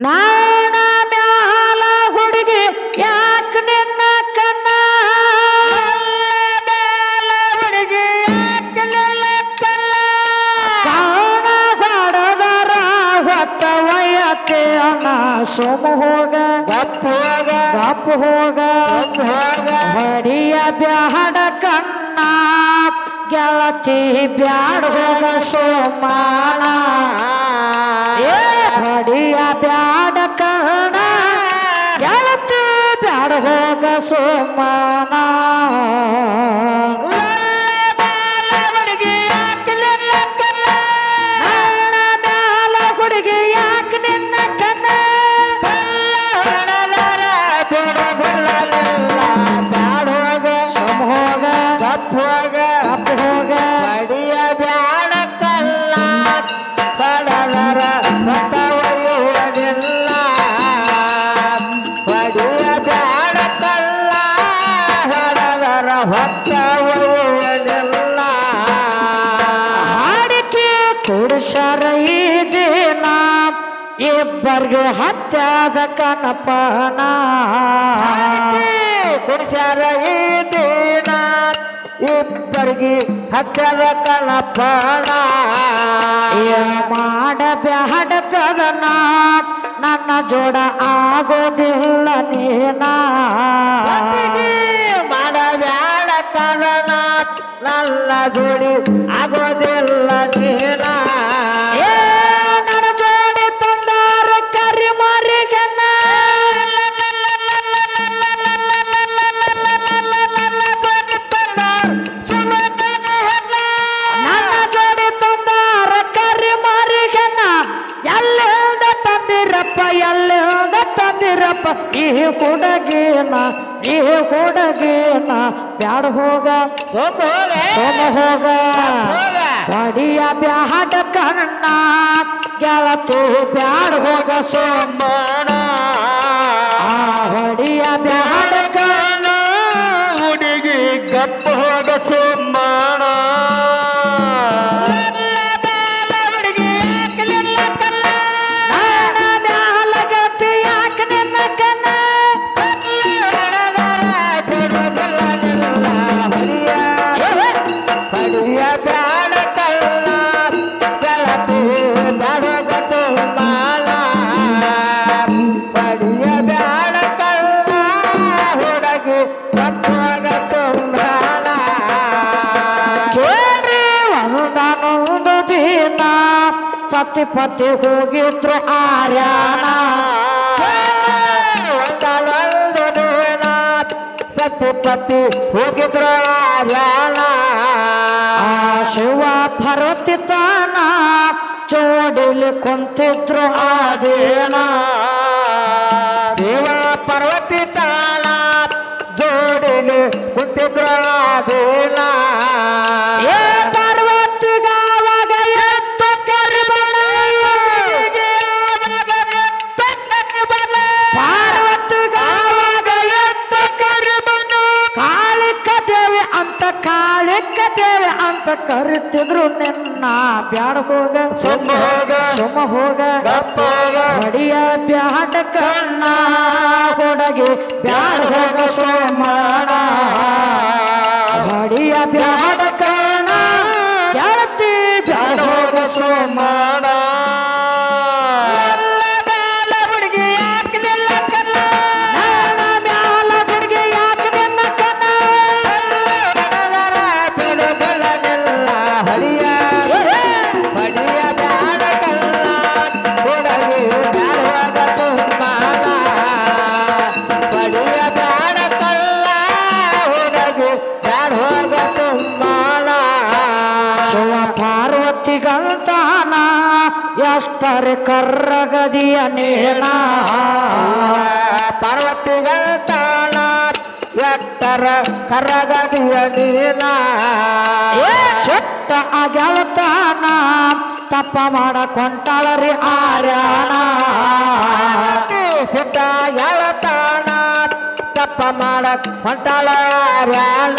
ನಾಣ ಮ್ಯಾಲ ಹುಡುಗಿ ಯಾಕ ನಿನ್ನ ಕಣ್ಣ? ಹುಡುಗಿ ಯಾಕೆ ನಿನ್ನ ಕಲ್ಲ ಕಾಣ ಹೊಡದರ ಹೊತ್ತ ವಯಕ್ಕೆ ಅಣ್ಣ. ಸೋಮ ಹೋಗ ಗಪ್ಪ ಹೋಗ ಗಪ್ ಹೋಗ ಗಪ್ಪ ಹೋಗ. ಹೊಡಿಯ ಬ್ಯಾಡ ಕಣ್ಣ. ಗೆಳತಿ ಬ್ಯಾಡ ಹೋಗ ಸೋಮಾಣ. ಸೋಮಾಣ ಒಯ್ಯುವುದಿಲ್ಲ ಹಾಡಿಕೆ ಕುಡಿಸರ ಇದೇನ ದಿನ ಇಬ್ಬರಿಗೆ ಹತ್ಯಾದ ಕನಪನ. ಕುಡಿಸ್ಯಾರ ಇದೇನ ದಿನ ಇಬ್ಬರಿಗೆ ಹತ್ಯದ ಕನಪನ. ಮಾಡಬ್ಯಾಡ ಕದನ ನನ್ನ ಜೋಡ ಆಗೋದಿಲ್ಲ ನೀನ. ನನ್ನ ಜೋಡಿ ಆಗೋದಿಲ್ಲ ಹುಡುಗಿನ ಕೊಡಗೇನ ಬ್ಯಾಡ ಹೋಗ. ಸೋಮ ಹೋಗ. ಹೊಡಿಯ ಬ್ಯಾಡ ಕಣ್ಣ ಗೆಳತು ಬ್ಯಾಡ ಹೋಗ ಸೋಮ. ಸತಿಪತಿ ಹೋಗಿದ್ರು ಆರ್ಯಾಣ. ದಿನ ಸತಿಪತಿ ಹೋಗಿದ್ರ ಯಾನ ಆ ಶಿವ ಭರತಿತಾನ ಚೋಡಿಲಿ ಕುಂತಿದ್ರು ಆದೇನ ಬ್ಯಾಡ ಹೋಗ ಸುಮ್ಮ ಹೋಗ. ಸುಮ್ಮ ಹೋಗ ಗಪ್ಪ ಹೋಗ. ಬಡಿಯ ಬ್ಯಾಡ ಕಣ್ಣ ಕೊಡಗೆ ಬ್ಯಾಡ ಹೋಗ ಸೋಮಣ ಪಾರ್ವತಿಗಂತಾನ ಎಷ್ಟರೆ ಕರ್ರಗದಿಯ ನೇಣ ಪಾರ್ವತಿಗಳ ಎಷ್ಟರ ಎತ್ತರ ಕರಗದಿಯ ನೀನ. ಏ ಚಿಟ್ಟ ಅಗೆಳತಾನ ತಪ್ಪ ಮಾಡಕೊಂಟಾಳರಿ ಆರ್ಯಾಣ. ಸಿಟ್ಟ ಎಳತಾನ ತಪ್ಪ ಮಾಡಕ್ ಹೊಂಟಾಳ ಯಾನ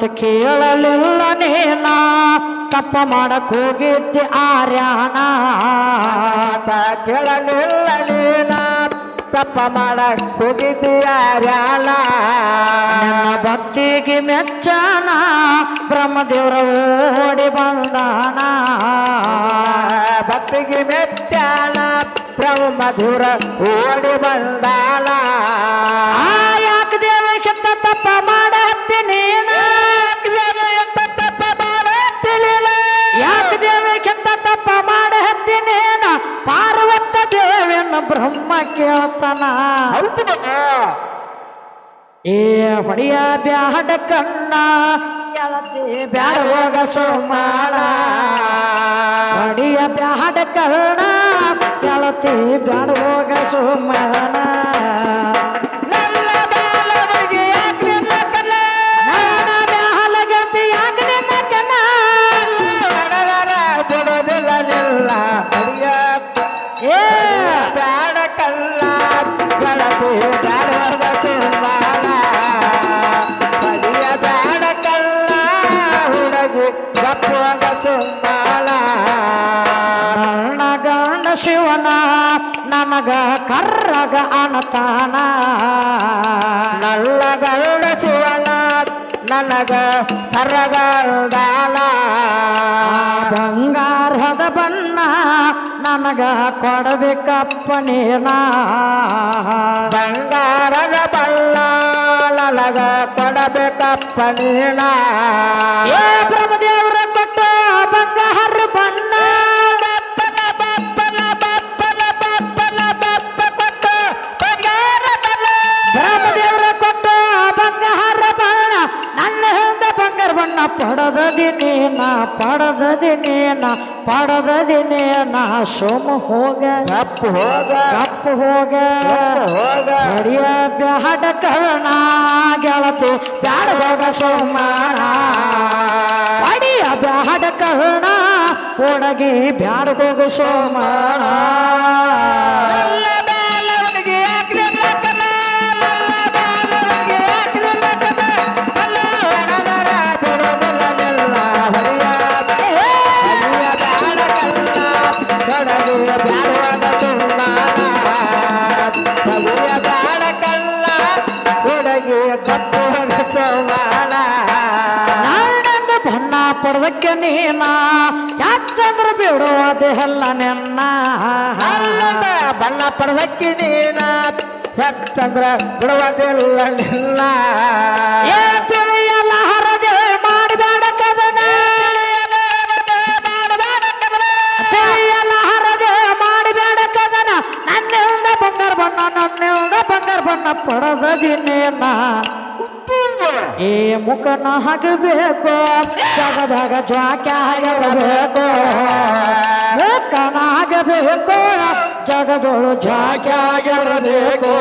ಮಾತು ಕೇಳಲಿಲ್ಲ ನೀನ ತಪ್ಪ ಮಾಡಕ್ ಹೋಗಿದ್ದೆ ಆರ್ಯಾಣ ಕೇಳಲಿಲ್ಲ ನೀನ ತಪ್ಪ ಮಾಡಕ್ ಹೋಗಿದ್ದೀಯಾರ್ಯಾಣ ನನ್ನ ಭಕ್ತಿಗೆ ಮೆಚ್ಚನ ಬ್ರಹ್ಮದೇವ್ರ ಓಡಿ ಬಂದಾನ. ಭಕ್ತಿಗೆ ಮೆಚ್ಚನ ಬ್ರಹ್ಮದೇವರ ಓಡಿ ಬಂದಾನ. ಯಾಕೆ ದೇವಕ್ಕಿಂತ ತಪ್ಪ ಕೇಳ್ತಾನ ಹೌದು ಏ ಹೊಡಿಯ ಬ್ಯಾಡ ಕಣ್ಣ ಗೆಳತಿ ಬ್ಯಾಡ ಹೋಗ ಸೋಮಾಳ. ಹೊಡಿಯ ಬ್ಯಾಡ ಕಣ್ಣ ಗೆಳತಿ ಬ್ಯಾಡ ಹೋಗ ಸೋಮಾಳ. ಕರ್ರಗ ಅನತಾನ. ನಲ್ಲ ಗರುಡ ಶಿವನ ನನಗ ಕರಗಲ್ದಾನ. ಬಂಗಾರದ ಬಣ್ಣ ನನಗ ಕೊಡಬೇಕಪ್ಪ ನೀನ. ಬಂಗಾರದ ಬಲ್ಲ ನನಗ ಕೊಡಬೇಕಪ್ಪ ನೀನ. ಏ ಬ್ರಹ್ಮದೇವ್ರ ಪಡದದಿ ಪಡದ ದಿನೇನ ನೀನ ಸೋಮ ಹೋಗ. ಕಪ್ಪು ಹೋಗ. ಕಪ್ಪು ಹೋಗ. ಹೋಗ. ಹರಿಯ ಬ್ಯಾಡ ಕರ್ಣ ಗೆಳತಿ ಬ್ಯಾಡ ಹೋಗ ಸೋಮಾರ ಹರಿಯ ಬ್ಯಾಡ ಕರ್ಣ ಒಣಗಿ ಬ್ಯಾಡ ಹೋಗ ಸೋಮಾನ ಬಿಡುವುದೆಲ್ಲ ನೆನ್ನ. ಬಣ್ಣ ಪಡೆದಕ್ಕಿ ನೀನ ಹೆಚ್ಚಂದ್ರ ಬಿಡುವುದಿಲ್ಲ ಏ ತಿಳಿಯಲ್ಲ ಹರದೆ ಮಾಡಬೇಡ ಕದನ. ತಿಳಿಯಲ್ಲ ಹರದೆ ಮಾಡಬೇಡ ಕದನ. ನನ್ನಿಂದ ಬಂಗಾರ ಬಣ್ಣ ನನ್ನಿಂದ ಬಂಗಾರ ಬಣ್ಣ ಪಡೆದದಿನೇನ ಏ ಮುಖನ ಹಾಕಬೇಕು कर भग ज्वाका को कनाग को जग गुरु ज्वाका को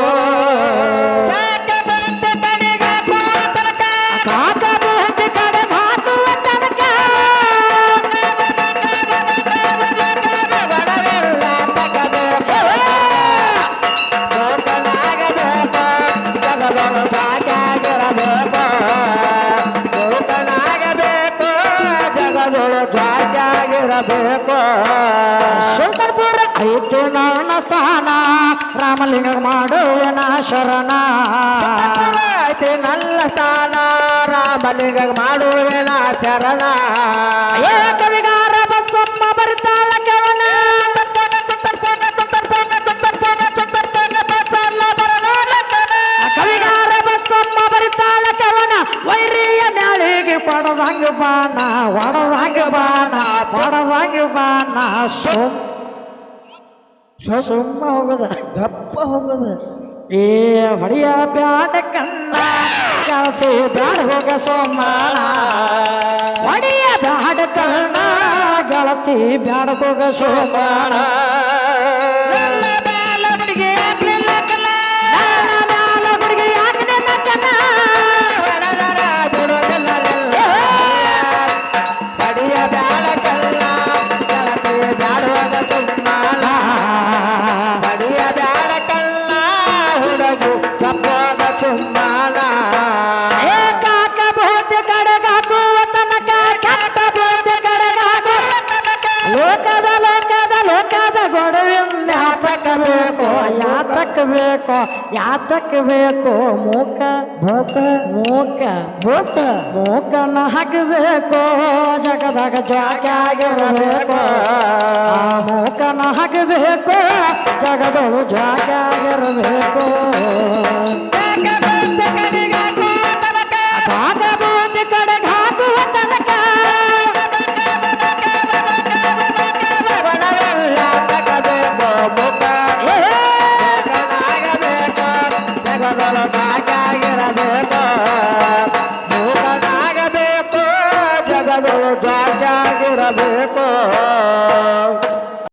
ಧ್ವಜಾಗಿರಬೇಕು ಶಂಕರಪುರ ಐತಿ ನನ್ನ ಸ್ಥಾನ ರಾಮಲಿಂಗ ಮಾಡುವನ ಶರಣ. ಐತೆ ನನ್ನ ಸ್ಥಾನ ರಾಮಲಿಂಗ ಮಾಡುವನ ಶರಣ. ಕವಿಗಾರ ಬಸಮ್ಮ ಬರ್ತಾಳ ಕವನ ವೈರಿಯ ಮ್ಯಾಳಿಗೆ ಪಡದಂಗ ಬಾಣ ಒಡದಂಗ ಬಾಣ ಸುಮ್ ಸುಮ್ಮ ಹೋಗದ. ಗಪ್ಪ ಹೋಗದ. ಏ ಹೊಡಿಯ ಬ್ಯಾಡ ಕನ್ನ ಗೆಳತಿ ಬ್ಯಾಡ ಹೋಗ ಸೋಮಾನ. ಹೊಡಿಯ ಬ್ಯಾಡ ಕನ್ನ ಗೆಳತಿ ಬ್ಯಾಡ ಹೋಗ ಸೋಮಾನ. तकवे को या तकवे को या तकवे को मोक। मोक मोक। मोक मोक न हगवे को जगदग जाग रवे को को को